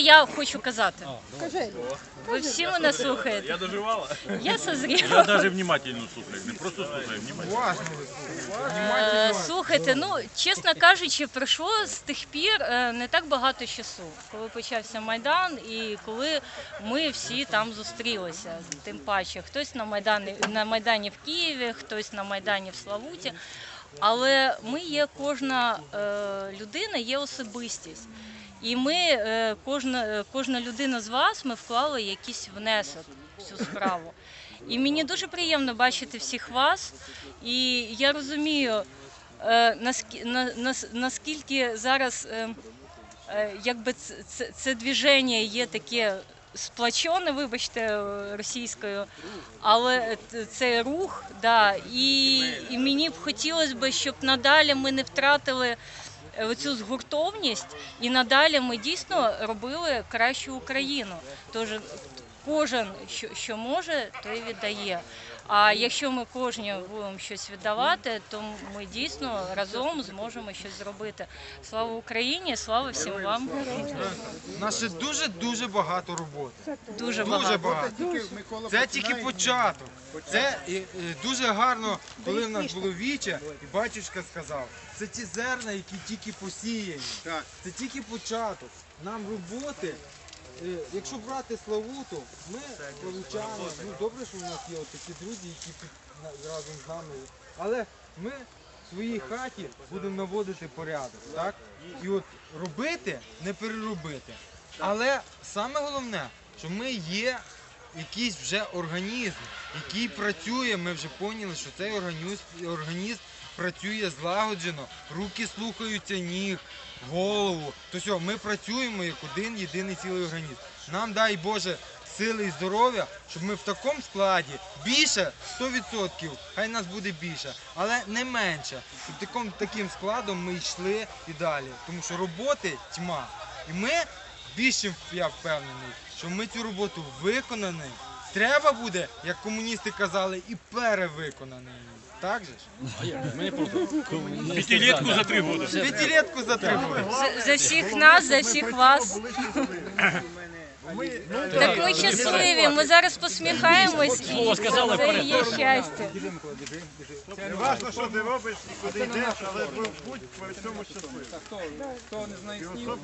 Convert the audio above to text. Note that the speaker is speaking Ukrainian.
я хочу казати. Кажи. Ви всі мене слухаєте. Я доживала. Я Я созріла. даже внимательно слухаю, не просто слухаю, внимательно. Е, Слухайте, ну чесно кажучи, пройшло з тих пір е, не так багато часу, коли почався майдан, і коли ми всі там зустрілися. Тим паче, хтось на майдані на майдані в Києві, хтось на майдані в Славуті. Але ми є кожна е, людина, є особистість. І ми, е, кожна, е, кожна людина з вас, ми вклали якийсь внесок в цю справу. І мені дуже приємно бачити всіх вас. І я розумію, наскі- на- нас- наскільки зараз якби це, це, це движення є таке сплачене, вибачте, е, російською, але це рух, да, і, і мені б хотілося б, щоб надалі ми не втратили цю згуртовність, і надалі ми дійсно робили кращу Україну. Тож кожен, що, що може, той віддає. А якщо ми кожні будемо щось віддавати, то ми дійсно разом зможемо щось зробити. Слава Україні, слава всім вам. У нас ще дуже-дуже багато роботи. Дуже Дуже багато. багато. Це тільки початок. Це і, дуже гарно, коли в нас було віче, і батюшка сказав, це ті зерна, які тільки посіяні. Це тільки початок. Нам роботи. Е, Якщо брати Славуту, ми получаємо, ну добре, що у нас є такі друзі, які під, на- разом з нами. Але ми в своїй хаті будемо наводити порядок, так? І от робити, не переробити. Але саме головне, що ми є якийсь вже організм, який працює. Ми вже поняли, що цей організм, організм працює злагоджено, руки слухаються ніг, голову. То все, ми працюємо як один єдиний цілий організм. Нам дай Боже сили і здоров'я, щоб ми в такому складі більше 100%, хай нас буде більше, але не менше. Щоб таким, таким складом ми йшли і далі. Тому що роботи тьма. І ми більше я впевнений, що ми цю роботу виконані. Треба буде, як комуністи казали, і перевиконані. Так же ж? Пятилетку за три года. П'ятилетку за три роки. За, за всіх нас, за всіх вас. Так ми щасливі, ми зараз посміхаємось і це і є щастя. Не важно, що ти робиш і куди йдеш, але будь по цьому щасливим. Хто не знає снігу,